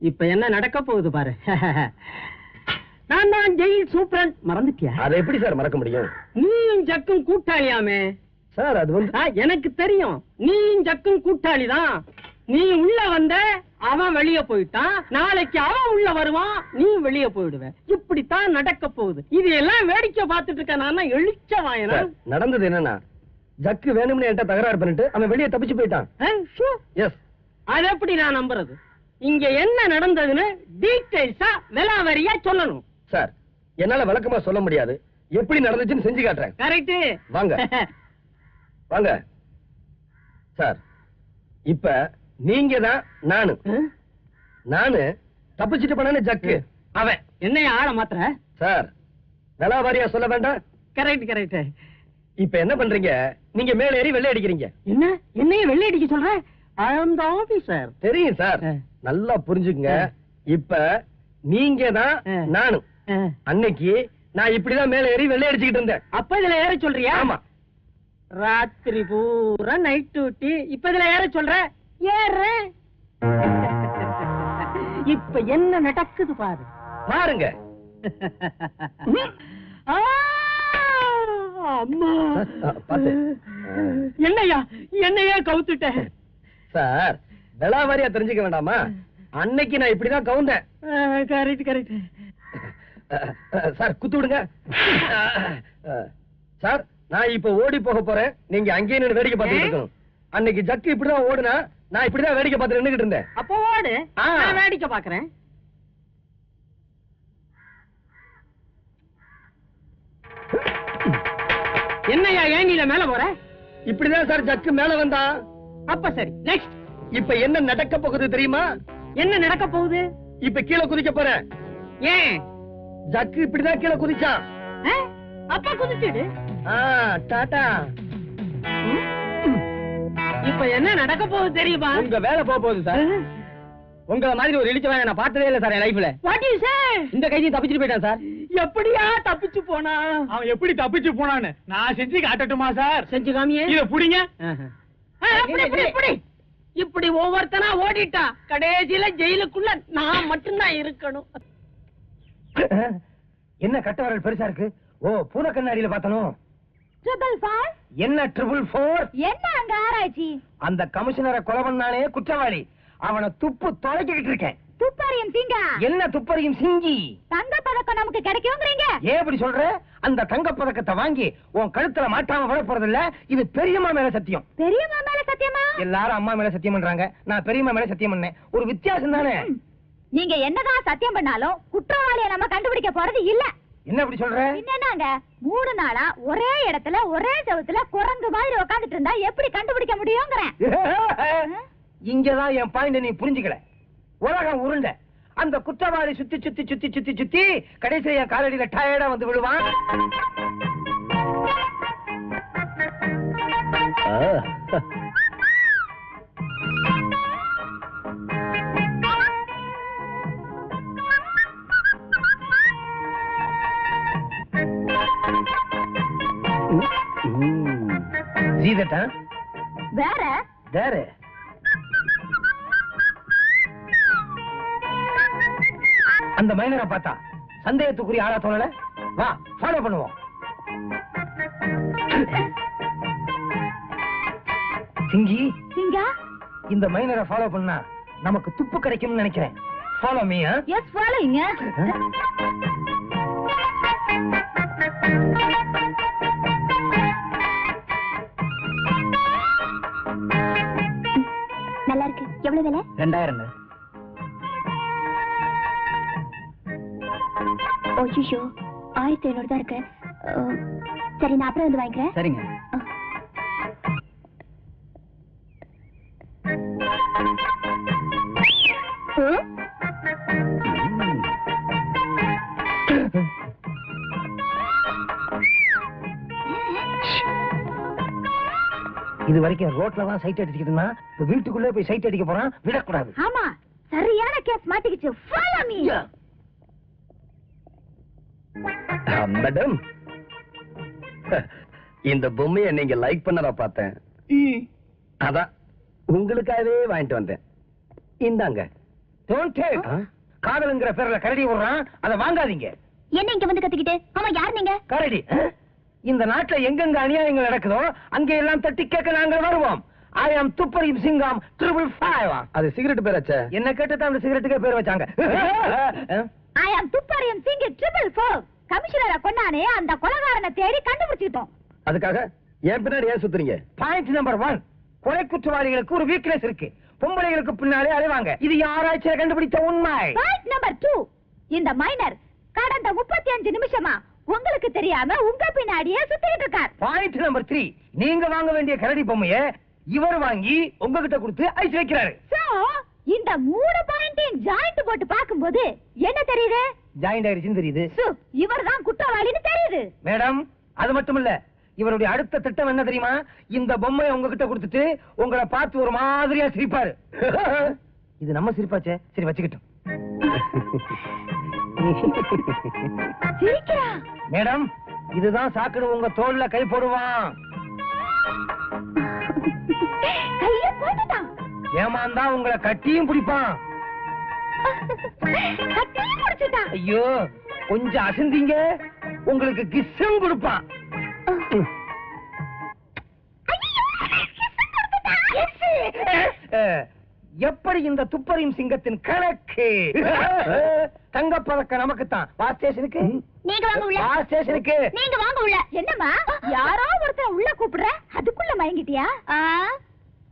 இப்ப என்ன நடக்க போகுது பாரு. நான் தான் ஜெயில் சூப்பரன். மறந்துட்டியா? அதை எப்படி சார் மறக்க முடியும்? நீயும் ஜக்கும் கூட்டாளியாமே. சார் அது வந்து எனக்கு தெரியும். நீயும் ஜக்கும் கூட்டாளி தான் நீ உள்ள வந்த அவன் வெளிய போயிட்டான். நாளைக்கு அவன் உள்ள வருவான். நீ வெளிய போயிடுவ. இப்படித்தான் நடக்க போகுது. இது எல்லாம் வேடிக்கை பார்த்துட்டு இருக்க நான் எழுச்ச வாயனா? நடந்தது என்னன்னா ஜக்கு வேணும்னு என்கிட்ட தகராறு பண்ணிட்டு அவன் வெளியே தப்பிச்சு போயிட்டான். எஸ் அது எப்படி நான் நம்புறது? இங்க என்ன நடந்ததுன்னு டீடைல்ஸா விலாவரியா சொல்லணும். சார் என்னால விளக்கமா சொல்ல முடியாது. எப்படி நடந்துச்சுன்னு செஞ்சு காட்டுறேன். கரெக்ட் வாங்க. வாங்க. சார் இப்ப நீங்க தான் நானு. நானு தப்பிச்சுட்டு போனானே ஜக்கு. அவன் என்னைய ஆள மாத்திர சார் விலாவாரியா சொல்ல வேண்டாம். கரெக்ட் கரெக்ட் இப்ப என்ன பண்றீங்க? நீங்க மேல ஏறி வெள்ளை அடிக்கிறீங்க என்ன? என்னைய வெள்ளை அடிக்க சொல்ற ஐ த ஆபீசர் தெரியும் சார். நல்லா புரிஞ்சுக்குங்க. இப்ப நீங்க தான் ஆ. நானு அன்னைக்கு நான் இப்படிதான் மேல ஏறி வெள்ளை அடிச்சுக்கிட்டு இருந்தேன். அப்ப இதுல ஏற சொல்றியா? ஆமா. ராத்திரி பூரா நைட் டியூட்டி இப்ப இதுல ஏற சொல்ற? ஏறேன் இப்ப என்ன நடக்குது பாரு. பாருங்க அம்மா. என்னையா என்னையே கவுத்துட்ட. சார் விலாவாரியா தெரிஞ்சுக்க வேண்டாமா? அன்னைக்கு நான் இப்படிதான் கவுந்தேன். கரெக்ட் கரெக்ட் சார் குத்து விடுங்க. சார் நான் இப்ப ஓடி போக போறேன். நீங்க அங்கேயே நின்னு வேடிக்கை பார்த்துட்டு இருக்கணும். அன்னைக்கு ஜக்கு இப்படிதான் ஓடுனா நான் இப்படிதான் வேடிக்கை பார்த்து நின்னுகிட்டு இருந்தேன். அப்போ ஓடு. நான் வேடிக்கை பாக்குறேன் என்னையா ஏனில மேல போற? இப்படிதான் சார் ஜக்கு மேல வந்தான் அப்ப சரி நெக்ஸ்ட் இப்ப என்ன நடக்க போகுது தெரியுமா? என்ன நடக்க போகுது? இப்ப கீழே குதிக்க போறேன் ஏன்? ஜக்கு இப்படிதான் கீழே குதிச்சான்? அப்ப குதிச்சுடு. ஆ, டாடா. இப்ப என்ன நடக்க போகுது தெரியுமா? உங்க வேலை போக போகுது சார். உங்கள மாதிரி ஒரு இழிச்சவன் நான் பார்த்ததே இல்ல சார் என் லைஃப்ல வாட் யூ சே இந்த கைதி தப்பிச்சுட்டு போயிட்டான் சார். எப்படியா தப்பிச்சு போனா? அவன் எப்படி தப்பிச்சு போனான்னு நான் செஞ்சு காட்டட்டுமா சார்? செஞ்சு காமியே. இத புடிங்க. இப்படி ஒவ்வொருத்தனா ஓடிட்டா கடைசியில ஜெயிலுக்குள்ள நான் மட்டும்தான் இருக்கணும். என்ன கட்ட வரல் பெருசா இருக்கு? ஓ பூனை கண்ணாடியில ஃபைவ் என்ன ட்ரிபிள் போர் என்ன அங்க ஆராய்ச்சி? அந்த கமிஷனரை கொலை பண்ணானே குற்றவாளி. அவனை துப்பு தொலைக்கிட்டு இருக்கேன். துப்பாரியம் சிங்கா? என்ன துப்பறியும் சிங்கி? தங்க பதக்கம் நமக்கு கிடைக்குங்கிறீங்க. ஏன் இப்படி சொல்ற? அந்த தங்கப் பதக்கத்தை வாங்கி உன் கழுத்துல மாட்டாம விட போறது இல்ல இது பெரியம்மா மேல சத்தியம். பெரியம்மா மேல சத்தியமா? எல்லாரும் அம்மா மேல சத்தியம் பண்றாங்க. நான் பெரியம்மா மேல சத்தியம் பண்ணேன். ஒரு வித்தியாசம் தானே? நீங்க என்னதான் சத்தியம் பண்ணாலும் குற்றவாளியை நம்ம கண்டுபிடிக்க போறது இல்ல. என்ன இப்படி சொல்ற? என்னங்க? மூணு நாளா ஒரே இடத்துல ஒரே செவுத்துல குரங்கு மாதிரி உட்கார்ந்துட்டு இருந்தா எப்படி கண்டுபிடிக்க முடியுங்கிறேன் இங்கதான் என் பாயிண்ட் நீ புரிஞ்சுக்கல. உலகம் உருண்டை. அந்த குற்றவாளி சுத்தி சுத்தி சுத்தி சுத்தி சுத்தி கடைசியா காலடியில டயர்டா வந்து விழுவான். வேற? வேற. அந்த மைனரை பார்த்தா சந்தேகத்துக்குரிய ஆளா தோணல? வா ஃபாலோ பண்ணுவோம். சிங்கி சிங்கா? இந்த மைனரை ஃபாலோ பண்ணா நமக்கு துப்பு கிடைக்கும்னு நினைக்கிறேன். ஃபாலோ மீ எஸ் ஃபாலோயிங்க நல்லா இருக்கு. எவ்வளவு விலை? ரெண்டாயிரம். ஓஷிஷோ ஆயிரத்தி ஐநூறு தான் இருக்கு. அஹ், சரி நான் அப்புறம் வந்து வாங்கிக்கிறேன். சரிங்க? இது வரைக்கும் ரோட்ல தான் சைட் அடிச்சுக்கிட்டு இருந்தான் வீட்டுக்குள்ளே போய் சைட் அடிக்க போறான் விடக்கூடாது. ஆமா சரியான கேஸ் மாட்டிக்கிச்சு. Follow me madam. இந்த பொம்மையை நீங்க லைக் பண்ணதா பார்த்தேன். அதான் உங்களுக்காகவே வாங்கிட்டு வந்தேன். இந்தாங்க. காதலுங்கிற பேர்ல கரடி விடுறான் அதை வாங்காதீங்க. என்ன இங்க வந்து கத்திக்கிட்டு? ஆமா யார் நீங்க? கரடி. இந்த நாட்டுல எங்கெங்க அநியாயங்கள் நடக்குதோ அங்க எல்லாம் தட்டி கேட்க நாங்க வருவோம். ஐ ஆம் துப்பரியும் சிங்கம் ட்ரிபிள் ஃபைவ் அது சிகரெட் பேராச்சே என்ன கேட்டு தான் அந்த சிகரெட்டுக்கே பேர் வச்சாங்க. ஐ அம் துப்பறியும் சிங் ட்ரிபிள் ஃபோர் கமிஷனரை கொண்டானே அந்த கொலகாரனை தேடி கண்டுபிடிச்சிட்டோம் அதுக்காக என் பின்னாடி ஏன் சுத்துறீங்க? பாயிண்ட் நம்பர் ஒன் கொலை குற்றவாளிகளுக்கு ஒரு வீக்னஸ் இருக்கு. பொம்பளைகளுக்கு பின்னாலே அலைவாங்க. இது யாராச்சும் கண்டுபிடித்த உண்மை? பாயிண்ட் நம்பர் டூ இந்த மைனர் கடந்த முப்பத்தி அஞ்சு நிமிஷமா உங்களுக்கு தெரியாம உங்க பின்னாடியே சுத்திக்கிட்டு இருக்கார். பாயிண்ட் நம்பர் த்ரீ நீங்க வாங்க வேண்டிய கரடி பொம்மைய இவர் வாங்கி உங்ககிட்ட கொடுத்து ஐஸ் வைக்கிறாரு. இந்த மூணு பாயிண்டையும் ஜாயிண்ட் போட்டு பாக்கும்போது என்ன தெரியுது? ஜாயிண்ட் ஆயிடுச்சுன்னு தெரியுது. இவர்தான் குற்றவாளின்னு தெரியுது. மேடம் அது மட்டும் இல்ல இவருடைய அடுத்த திட்டம் என்ன தெரியுமா? இந்த பொம்மையை உங்ககிட்ட கொடுத்துட்டு உங்களை பார்த்து ஒரு மாதிரியா சிரிப்பாரு. இது நம்ம சிரிப்பாச்சே. சரி வச்சுக்கிட்டோம். மேடம் இதுதான் சாக்குன்னு உங்க தோல்ல கை போடுவான். கைய ஏமாந்தா உங்களை கட்டியும் பிடிப்பான். ஐயோ கொஞ்சம் அசந்தீங்க. உங்களுக்கு கிஸ்ஸும் கொடுப்பான். எப்படி இந்த துப்பறியும் சிங்கத்தின் கணக்கு? தங்கப்பதக்க நமக்குத்தான். வா ஸ்டேஷனுக்கு நீங்க வாங்க உள்ள. வா ஸ்டேஷனுக்கு நீங்க வாங்க உள்ள. என்னம்மா? யாரோ ஒருத்தர் உள்ள கூப்பிடுற? அதுக்குள்ள மயங்கிட்டியா?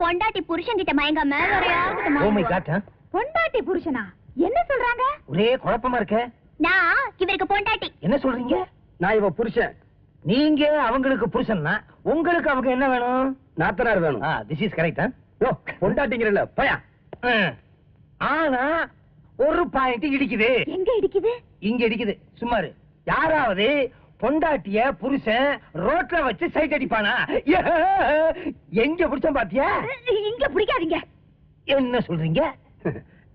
பொண்டாட்டி புருஷன் கிட்ட மயங்காம வேற யாருக்கிட்ட ஓ மை மயங்குவா? காட் பொண்டாட்டி புருஷனா? என்ன சொல்றாங்க? ஒரே குழப்பமா இருக்க. நான் இவருக்கு பொண்டாட்டி. என்ன சொல்றீங்க? நான் இவ புருஷன். நீங்க அவங்களுக்கு புருஷன்னா உங்களுக்கு அவங்க என்ன வேணும்? நாத்தனார் வேணும். திஸ் இஸ் கரெக்ட் ஓ பொண்டாட்டிங்கிறல்ல பயா. ஆனா ஒரு பாயிண்ட் இடிக்குது. எங்க இடிக்குது? இங்க இடிக்குது. சும்மாரு யாராவது பொண்டாட்டிய புருஷன் ரோட்ல வச்சு சைட் அடிப்பானா? எங்க புடிச்சோம் பாத்தியா? இங்க பிடிக்காதீங்க. என்ன சொல்றீங்க?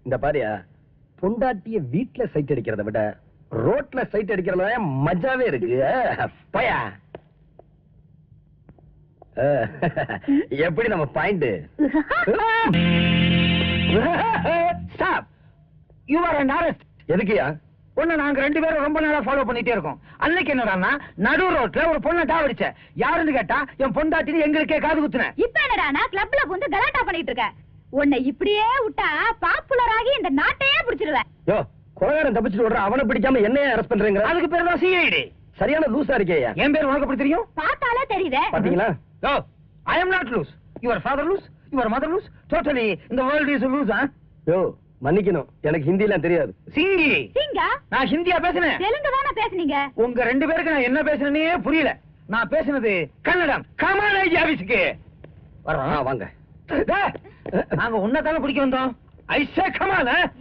இந்த பாரியா பொண்டாட்டிய வீட்ல சைட் அடிக்கிறத விட ரோட்ல சைட் அடிக்கிறதுல தான் மஜாவே இருக்கு. பயா. எப்படி நம்ம point stop you are and arrest எதுக்குயா பொண்ணு நாங்க ரெண்டு பேரும் ரொம்ப நாளா ஃபாலோ பண்ணிட்டே இருக்கோம். அன்னைக்கு என்னடான்னா நடு ரோட்ல ஒரு பொண்ணை டாவடிச்ச யாருன்னு கேட்டா என் பொண்டாட்டின்னு எங்களுக்கே காது குத்துனேன் இப்ப என்னடானா கிளப்ல வந்து கலாட்டா பண்ணிட்டு இருக்க. உன்னை இப்படியே விட்டா பாப்புலர் ஆகி இந்த நாட்டையே பிடிச்சிருவேன். யோ கொலகாரன் தப்பிச்சுட்டு விடுற அவனை பிடிக்காம என்னைய அரெஸ்ட் பண்றீங்க அதுக்கு பேர் தான் சிஐடி சரியான லூசா இருக்கேயா என் பேர் உனக்கு எப்படி தெரியும்? பார்த்தாலே தெரியுதே. பாத்தீங்களா I am not loose. Your father loose, your mother loose. Totally, in the world is loose, huh? யோ மன்னிக்கணும். எனக்கு ஹிந்தி எல்லாம் தெரியாது. சிங்கி! சிங்கா? நான் ஹிந்தியா பேசினேன். தெலுங்கு தானே பேசுனீங்க? உங்க ரெண்டு பேருக்கு நான் என்ன பேசுனேனே புரியல. நான் பேசுனது கன்னடம். கமாலேஜ் ஆபீஸ்க்கு ஆ, வாங்க. நாங்க உன்னை தானே பிடிக்க வந்தோம். ஐ சே கமால்!